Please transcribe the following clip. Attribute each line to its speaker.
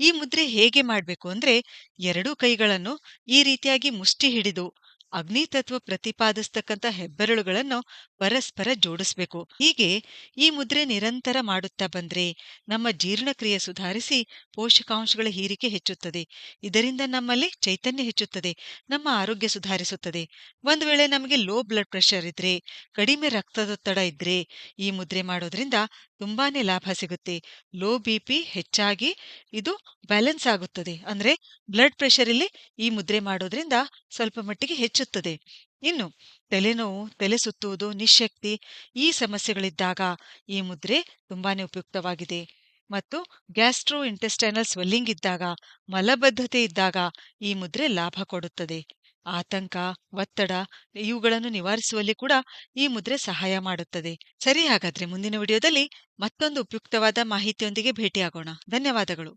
Speaker 1: ಈ ಮುದ್ರೆ ಹೇಗೆ ಮಾಡಬೇಕು ಅಂದ್ರೆ ಎರಡೂ ಕೈಗಳನ್ನು ಈ ರೀತಿಯಾಗಿ ಮುಷ್ಟಿ ಹಿಡಿದು ಅಗ್ನಿ ತತ್ವ ಪ್ರತಿಪಾದಿಸ್ತಕ್ಕಂಥ ಹೆಬ್ಬೆರಳುಗಳನ್ನು ಪರಸ್ಪರ ಜೋಡಿಸ್ಬೇಕು. ಹೀಗೆ ಈ ಮುದ್ರೆ ನಿರಂತರ ಮಾಡುತ್ತಾ ಬಂದ್ರೆ ನಮ್ಮ ಜೀರ್ಣಕ್ರಿಯೆ ಸುಧಾರಿಸಿ ಪೋಷಕಾಂಶಗಳ ಹೀರಿಕೆ ಹೆಚ್ಚುತ್ತದೆ. ಇದರಿಂದ ನಮ್ಮಲ್ಲಿ ಚೈತನ್ಯ ಹೆಚ್ಚುತ್ತದೆ, ನಮ್ಮ ಆರೋಗ್ಯ ಸುಧಾರಿಸುತ್ತದೆ. ಒಂದು ವೇಳೆ ನಮಗೆ ಲೋ ಬ್ಲಡ್ ಪ್ರೆಷರ್ ಇದ್ರೆ, ಕಡಿಮೆ ರಕ್ತದೊತ್ತಡ ಇದ್ರೆ ಈ ಮುದ್ರೆ ಮಾಡೋದ್ರಿಂದ ತುಂಬಾನೇ ಲಾಭ ಸಿಗುತ್ತೆ. ಲೋ ಬಿ ಪಿ ಹೆಚ್ಚಾಗಿ ಇದು ಬ್ಯಾಲೆನ್ಸ್ ಆಗುತ್ತದೆ. ಅಂದ್ರೆ ಬ್ಲಡ್ ಪ್ರೆಷರ್ ಇಲ್ಲಿ ಈ ಮುದ್ರೆ ಮಾಡೋದ್ರಿಂದ ಸ್ವಲ್ಪ ಮಟ್ಟಿಗೆ ಹೆಚ್ಚುತ್ತದೆ. ಇನ್ನು ತಲೆನೋವು, ತಲೆ ಸುತ್ತುವುದು ನಿಶಕ್ತಿ ಈ ಸಮಸ್ಯೆಗಳಿದ್ದಾಗ ಈ ಮುದ್ರೆ ತುಂಬಾನೇ ಉಪಯುಕ್ತವಾಗಿದೆ. ಮತ್ತು ಗ್ಯಾಸ್ಟ್ರೋ ಇಂಟೆಸ್ಟೈನಲ್ ಸ್ವೆಲ್ಲಿಂಗ್ ಇದ್ದಾಗ, ಮಲಬದ್ಧತೆ ಇದ್ದಾಗ ಈ ಮುದ್ರೆ ಲಾಭ ಕೊಡುತ್ತದೆ. ಆತಂಕ, ಒತ್ತಡ ಇವುಗಳನ್ನು ನಿವಾರಿಸುವಲ್ಲಿ ಕೂಡ ಈ ಮುದ್ರೆ ಸಹಾಯ ಮಾಡುತ್ತದೆ. ಸರಿ ಹಾಗಾದ್ರೆ ಮುಂದಿನ ವಿಡಿಯೋದಲ್ಲಿ ಮತ್ತೊಂದು ಉಪಯುಕ್ತವಾದ ಮಾಹಿತಿಯೊಂದಿಗೆ ಭೇಟಿಯಾಗೋಣ. ಧನ್ಯವಾದಗಳು.